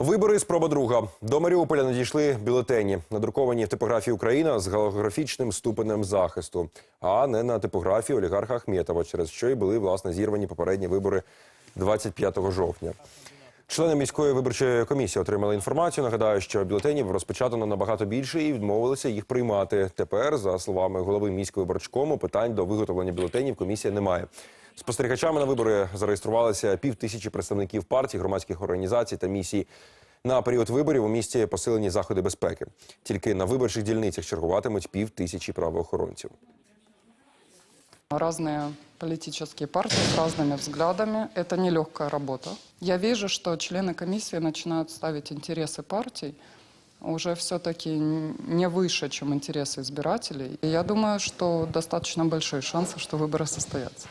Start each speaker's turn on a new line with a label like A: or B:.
A: Вибори спроба друга. До Маріуполя надійшли бюлетені, надруковані в типографії Україна з голографічним ступенем захисту, а не на типографії олігарха Ахметова, через що й були власне зірвані попередні вибори 25 жовтня. Члени міської виборчої комісії отримали інформацію. Нагадаю, що бюлетенів розпечатано набагато більше і відмовилися їх приймати. Тепер, за словами голови міської виборчкому, питань до виготовлення бюлетенів комісія не має. Спостерігачами на вибори зареєструвалися пів тисячі представників партій, громадських організацій та місій. На період виборів у місті посилені заходи безпеки. Тільки на виборчих дільницях чергуватимуть пів тисячі правоохоронців.
B: Разные политические партии с разными взглядами. Это нелегкая работа. Я вижу, что члены комиссии начинают ставить интересы партий уже все-таки не выше, чем интересы избирателей. И я думаю, что достаточно большие шансы, что выборы состоятся.